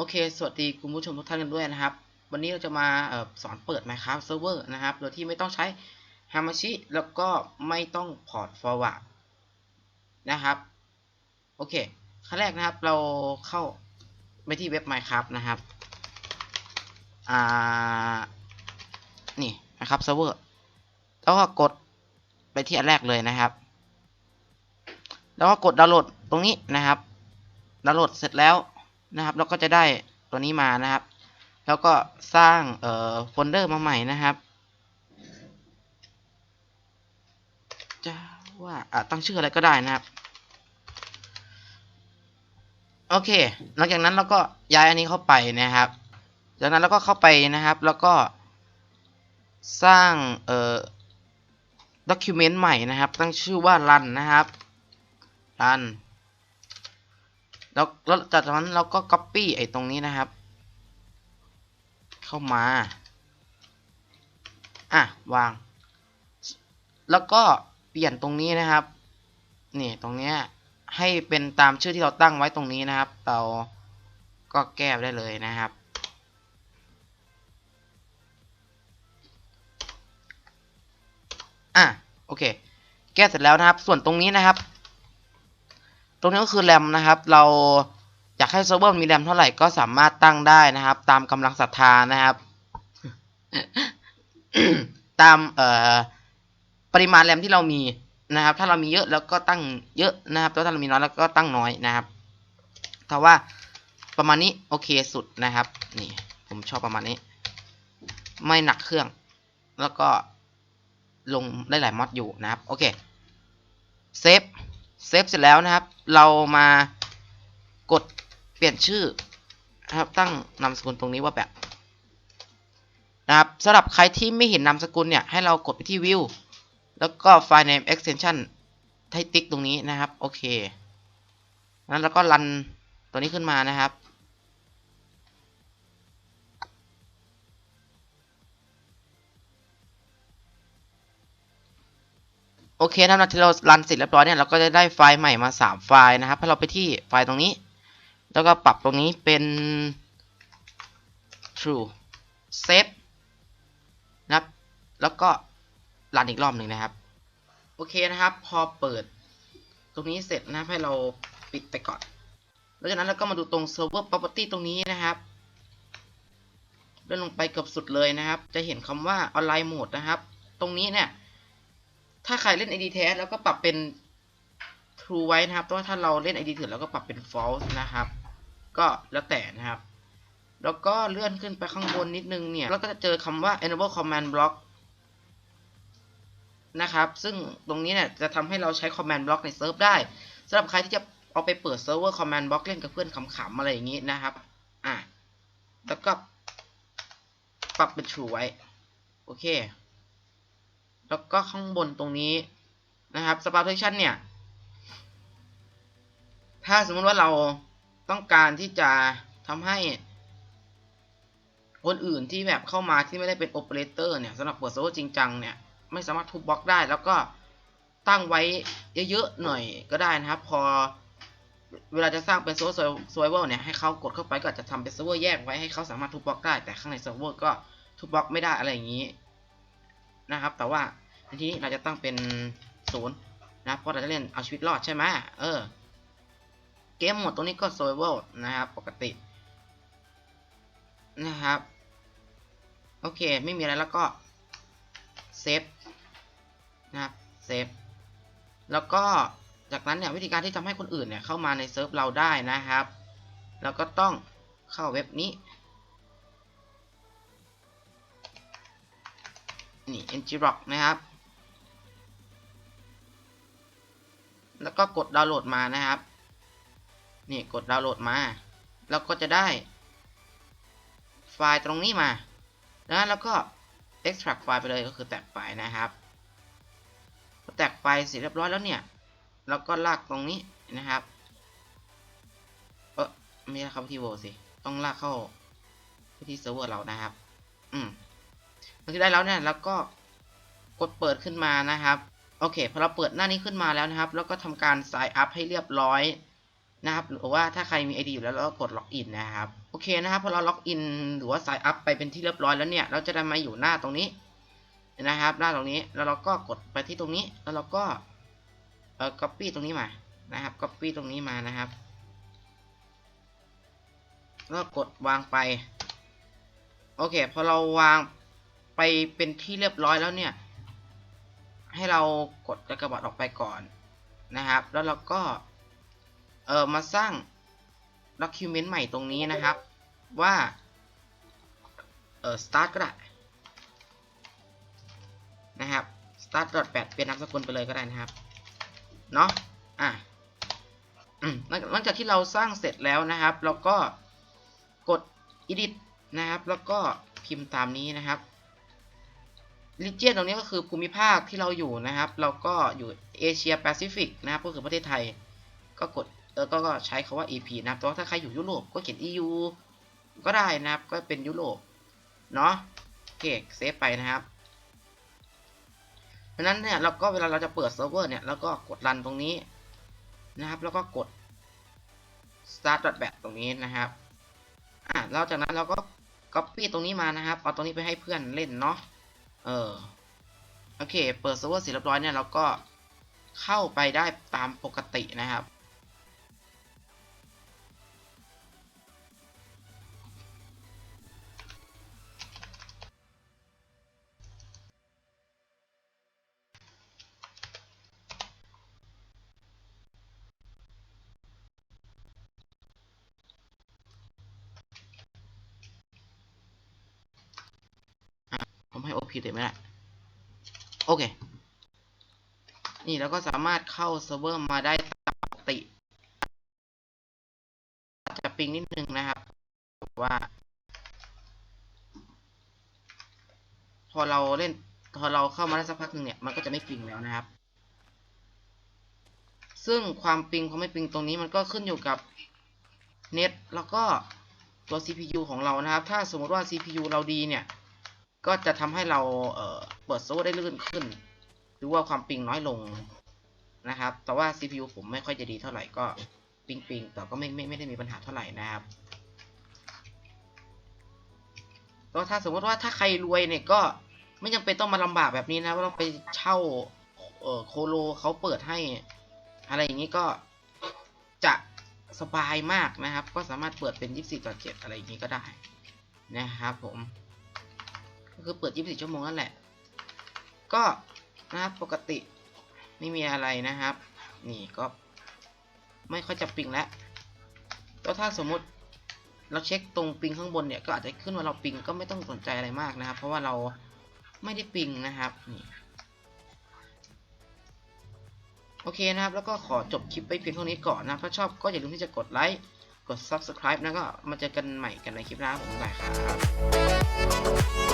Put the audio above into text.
โอเค สวัสดีคุณผู้ชมทุกท่านกันด้วยนะครับ วันนี้เราจะมาออสอนเปิด Minecraft Server นะครับ โดยที่ไม่ต้องใช้ Hamachi แล้วก็ไม่ต้องพอร์ต forward นะครับ โอเค ขั้นแรกนะครับ เราเข้าไปที่เว็บ Minecraft นะครับ อ่า นี่นะครับ Server แล้วก็กดไปที่อันแรกเลยนะครับ แล้วก็กดดาวน์โหลดตรงนี้นะครับ ดาวน์โหลดเสร็จแล้ว นะครับเราก็จะได้ตัวนี้มานะครับ แล้วก็สร้างเอ่อโฟลเดอร์มาใหม่นะครับจะว่าอะตั้งชื่ออะไรก็ได้นะครับโอเค หลังจากนั้นเราก็ย้ายอันนี้เข้าไปนะครับ จากนั้นเราก็เข้าไปนะครับ แล้วก็สร้างเอ่อด็อกิเมนต์ใหม่นะครับ ตั้งชื่อว่า run นะครับ run แล้วแล้วจากนั้นเราก็ copy ไอ้ตรงนี้นะครับ เข้ามา อะ วาง แล้วก็เปลี่ยนตรงนี้นะครับ นี่ตรงเนี้ยให้เป็นตามชื่อที่เราตั้งไว้ตรงนี้นะครับ เราก็แก้ได้เลยนะครับ อะ โอเค แก้เสร็จแล้วนะครับ ส่วนตรงนี้นะครับ ตรงนี้ก็คือแรมนะครับ เราอยากให้เซิร์ฟเวอร์มีแรมเท่าไหร่ก็สามารถตั้งได้นะครับ ตามกำลังศรัทธานะครับ ตามเอ่อปริมาณแรมที่เรามีนะครับ ถ้าเรามีเยอะแล้วก็ตั้งเยอะนะครับถ้าเรามีน้อยแล้วก็ตั้งน้อยนะครับถ้าว่าประมาณนี้โอเคสุดนะครับ นี่ ผมชอบประมาณนี้ ไม่หนักเครื่อง แล้วก็ลงได้หลายมอดอยู่นะครับ โอเคเซฟ เซฟเสร็จแล้วนะครับ เรามากดเปลี่ยนชื่อนะครับตั้งนามสกุลตรงนี้ว่าแบบนะครับสำหรับใครที่ไม่เห็นนามสกุลเนี่ย ให้เรากดไปที่ view แล้วก็ file name extension ให้ติ๊กตรงนี้นะครับ โอเคนั้นแล้วก็รันตัวนี้ขึ้นมานะครับ โอเคถ้าที่เรารันเสร็จเรียบร้อยเนี่ยเราก็จะได้ไฟล์ใหม่มา 3 ไฟล์นะครับให้เราไปที่ไฟล์ตรงนี้ แล้วก็ปรับตรงนี้เป็น true save นะครับ แล้วก็รันอีกรอบหนึ่งนะครับ โอเคนะครับ พอเปิด ตรงนี้เสร็จนะครับให้เราปิดไปก่อน แล้วจากนั้นเราก็มาดูตรง server property ตรงนี้นะครับเลื่อนลงไปเกือบสุดเลยนะครับ จะเห็นคำว่า online mode นะครับ ตรงนี้เนี่ย ถ้าใครเล่น ID แท้แล้วก็ปรับเป็น true ไว้นะครับแต่ว่าถ้าเราเล่น ID ถือแล้วก็ปรับเป็น false นะครับ ก็แล้วแต่นะครับ แล้วก็เลื่อนขึ้นไปข้างบนนิดนึงเนี่ยเราก็จะเจอคำว่า enable command block นะครับ ซึ่งตรงนี้เนี่ยจะทำให้เราใช้ command block ในเซิร์ฟได้สำหรับใครที่จะเอาไปเปิดเซิร์ฟเวอร์ command block เล่นกับเพื่อนขำๆอะไรอย่างนี้นะครับ อะแล้วก็ปรับเป็น true ไว้ โอเค แล้วก็ข้างบนตรงนี้นะครับ s p a r t a t i o n เนี่ย ถ้าสมมติว่าเราต้องการที่จะทำให้คนอื่นที่แบบเข้ามาที่ไม่ได้เป็นโอเปอเรเตอร์เนี่ยสำหรับเปิดเซิร์ฟเวอร์จริงจังเนี่ย ไม่สามารถทุบบล็อกได้ แล้วก็ตั้งไว้เยอะๆหน่อยก็ได้นะครับ พอเวลาจะสร้างเป็นเซิร์ฟเวอร์ซเวอร์เนี่ยให้เขากดเข้าไปก็อาจจะทำเป็นเซิร์ฟเวอร์แยกไว้ให้เขาสามารถทุบบล็อกได้แต่ข้างในเซิร์ฟเวอร์ก็ทุบบล็อกไม่ได้อะไรอย่างนี้ นะครับ แต่ว่าทีนี้เราจะตั้งเป็นศูนย์นะเพราะเราจะเล่นเอาชีวิตรอดใช่ไหมเออ เกมหมดตรงนี้ก็ survival นะครับ ปกตินะครับ โอเค ไม่มีอะไรแล้วก็เซฟนะครับเซฟแล้วก็จากนั้นเนี่ยวิธีการที่ทำให้คนอื่นเนี่ยเข้ามาในเซิร์ฟเราได้นะครับ เราก็ต้องเข้าเว็บนี้ นี่ ngrock นะครับ แล้วก็กดดาวน์โหลดมานะครับ นี่กดดาวน์โหลดมา แล้วก็จะได้ ไฟล์ตรงนี้มานะแล้วก็ extract ไฟล์ไปเลยก็คือแตกไฟล์นะครับพอแตกไฟล์เสร็จเรียบร้อยแล้วเนี่ยเราก็ลากตรงนี้นะครับเออไม่ได้เข้าที่โวสิต้องลากเข้าที่เซิร์ฟเวอร์เรานะครับ อืม พอได้แล้วเนี่ยเราก็กดเปิดขึ้นมานะครับ โอเคพอเราเปิดหน้านี้ขึ้นมาแล้วนะครับ แล้วก็ทำการ sign up ให้เรียบร้อยนะครับหรือว่าถ้าใครมี ID อยู่แล้วเราก็กดล็อกอินนะครับโอเคนะครับพอเราล็อกอินหรือว่า sign up ไปเป็นที่เรียบร้อยแล้วเนี่ย เราจะได้มาอยู่หน้าตรงนี้นะครับ หน้าตรงนี้แล้วเราก็กดไปที่ตรงนี้ แล้วเราก็เอ่อ copy ตรงนี้มานะครับ copy ตรงนี้มานะครับแล้วกดวางไป โอเค พอเราวาง ไปเป็นที่เรียบร้อยแล้วเนี่ย ให้เรากดกระบาดออกไปก่อนนะครับ แล้วเราก็เออมาสร้าง document ใหม่ตรงนี้นะครับ ว่าเออ start ก็ได้นะครับ start 8เป็นนามสกุลไปเลยก็ได้นะครับเนาะอะหลังหลังจากที่เราสร้างเสร็จแล้วนะครับ เราก็กด edit นะครับ แล้วก็พิมพ์ตามนี้นะครับ region ตรงนี้ก็คือภูมิภาคที่เราอยู่นะครับ เราก็อยู่เอเชียแปซิฟิกนะครับก็คือประเทศไทย ก็กดเออก็ใช้คาว่า EP นะครับแต่ว่าถ้าใครอยู่ยุโรปก็เขียน EU ก็ได้นะครับก็เป็นยุโรปเนาะโอเคเซฟไปนะครับเพราะนั้นเนี่ยเราก็เวลาเราจะเปิดเซิร์ฟเวอร์เนี่ยเราก็กดรันตรงนี้นะครับ แล้วก็กด start bat ตรงนี้นะครับอะแล้วจากนั้นเราก็ copy ตรงนี้มานะครับเอาตรงนี้ไปให้เพื่อนเล่นเนาะ เออโอเค เปิดเซิร์ฟเวอร์เสร็จเรียบร้อยเนี่ยเราก็เข้าไปได้ตามปกตินะครับ ให้ OP เลยไม่ได้ โอเค นี่เราก็สามารถเข้าเซิร์ฟเวอร์มาได้ตามปกติ จะปิงนิดนึงนะครับ ว่า พอเราเล่น พอเราเข้ามาได้สักพักหนึ่งเนี่ย มันก็จะไม่ปิงแล้วนะครับ ซึ่งความปิงความไม่ปิงตรงนี้มันก็ขึ้นอยู่กับเน็ตแล้วก็ตัว CPU ของเรานะครับ ถ้าสมมติว่า CPU เราดีเนี่ย ก็จะทำให้เราเเปิดโซ่ได้ลื่นขึ้น หรือว่าความปิงน้อยลงนะครับ แต่ว่า CPU ผมไม่ค่อยจะดีเท่าไหร่ก็ปิงปิงแต่ก็ไม่ไม่ไม่ได้มีปัญหาเท่าไหร่นะครับก็ถ้าสมมติว่าถ้าใครรวยเนี่ยก็ไม่จำเป็นต้องมาลำบากแบบนี้นะว่าต้องไปเช่าเออโคโลเขาเปิดให้ อะไรอย่างนี้ก็จะสบายมากนะครับ ก็สามารถเปิดเป็น 24ต่อ7อะไรอย่างนี้ก็ได้นะครับผม ก็คือเปิด 24 ชั่วโมงนั่นแหละ ก็นะครับปกติไม่มีอะไรนะครับ นี่ก็ไม่ค่อยจะปิงแล้วแล้วถ้าสมมุติเราเช็คตรงปิงข้างบนเนี่ยก็อาจจะขึ้นว่าเราปิงก็ไม่ต้องสนใจอะไรมากนะครับ เพราะว่าเราไม่ได้ปิงนะครับนี่โอเคนะครับ แล้วก็ขอจบคลิปไปเพียงเท่านี้ก่อนนะถ้าชอบก็อย่าลืมที่จะกดไลค์กด Subscribe แล้วก็มาเจอกันใหม่กันในคลิปหน้าผมบ๊ายบายครับ